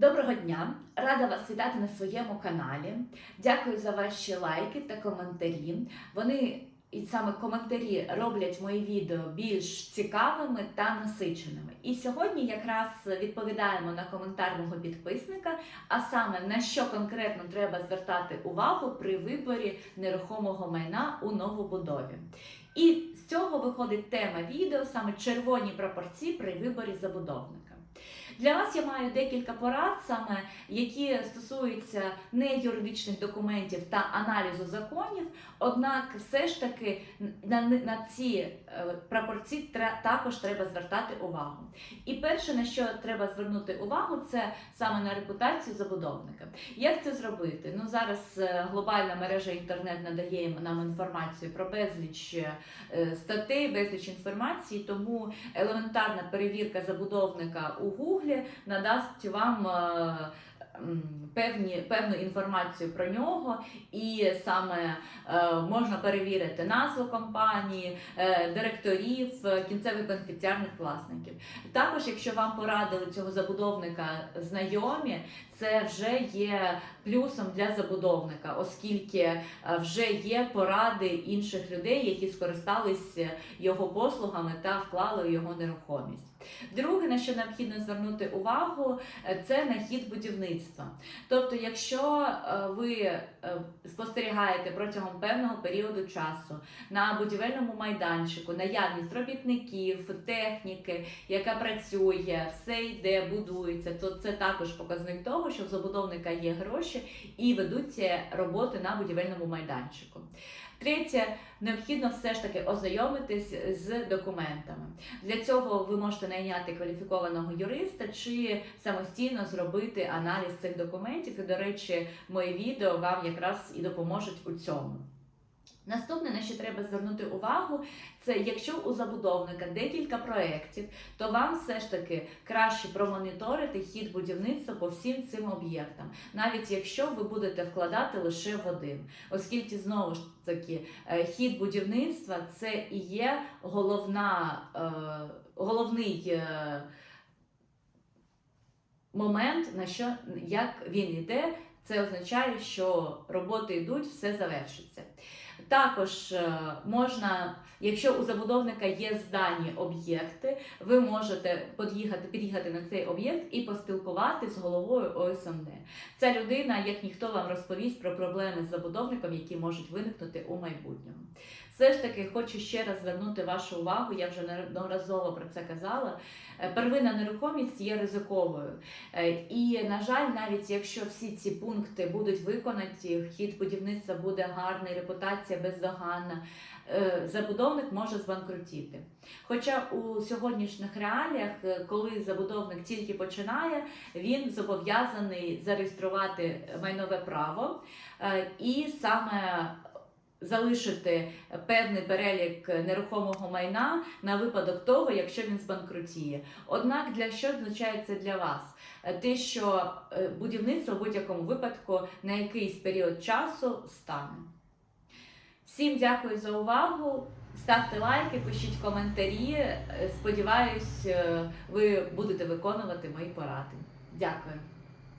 Доброго дня! Рада вас вітати на своєму каналі. Дякую за ваші лайки та коментарі. Вони і саме коментарі роблять мої відео більш цікавими та насиченими. І сьогодні якраз відповідаємо на коментар мого підписника, а саме на що конкретно треба звертати увагу при виборі нерухомого майна у новобудові. І з цього виходить тема відео саме червоні прапорці при виборі забудовника. Для вас я маю декілька порад, саме які стосуються не юридичних документів та аналізу законів. Однак, все ж таки на, на ці е, прапорці також треба звертати увагу. І перше, на що треба звернути увагу, це саме на репутацію забудовника. Як це зробити? Ну зараз е, глобальна мережа інтернет надає нам інформацію про безліч е, статей, безліч інформації, тому елементарна перевірка забудовника у Гуглі надасть вам. е, Певні, певну інформацію про нього, і саме е, можна перевірити назву компанії, е, директорів, кінцевих бенефіціарних власників. Також, якщо вам порадили цього забудовника знайомі, це вже є плюсом для забудовника, оскільки вже є поради інших людей, які скористалися його послугами та вклали у його нерухомість. Друге, на що необхідно звернути увагу, е, це на хід будівництва. Тобто, якщо е, ви е, спостерігаєте протягом певного періоду часу на будівельному майданчику наявність робітників, техніки, яка працює, все йде, будується, то це також показник того, що в забудовника є гроші і ведуться роботи на будівельному майданчику. Третє, необхідно все ж таки ознайомитись з документами. Для цього ви можете найняти кваліфікованого юриста чи самостійно зробити аналіз цих документів. І, до речі, моє відео вам якраз і допоможуть у цьому. Наступне, на що треба звернути увагу, це якщо у забудовника декілька проєктів, то вам все ж таки краще промоніторити хід будівництва по всім цим об'єктам, навіть якщо ви будете вкладати лише в один, оскільки знову ж таки е, хід будівництва це і є головна, е, головний. е, Момент, на що як він йде, це означає, що роботи йдуть, все завершиться. Також е, можна, якщо у забудовника є здані об'єкти, ви можете під'їхати, під'їхати на цей об'єкт і поспілкувати з головою ОСМД. Ця людина, як ніхто, вам розповість про проблеми з забудовником, які можуть виникнути у майбутньому. Все ж таки, хочу ще раз звернути вашу увагу, я вже неодноразово про це казала. е, Первинна нерухомість є ризиковою. Е, І, на жаль, навіть якщо всі ці пункти будуть виконані, хід будівництва буде гарний, репутація бездоганна, е, забудовник може збанкрутіти. Хоча у сьогоднішніх реаліях, е, коли забудовник тільки починає, він зобов'язаний зареєструвати майнове право е, і саме залишити певний перелік нерухомого майна на випадок того, якщо він збанкрутіє. Однак для що означає це для вас? Те, що будівництво в будь-якому випадку на якийсь період часу стане. Всім дякую за увагу. Ставте лайки, пишіть коментарі. Е, Сподіваюсь, е, ви будете виконувати мої поради. Дякую.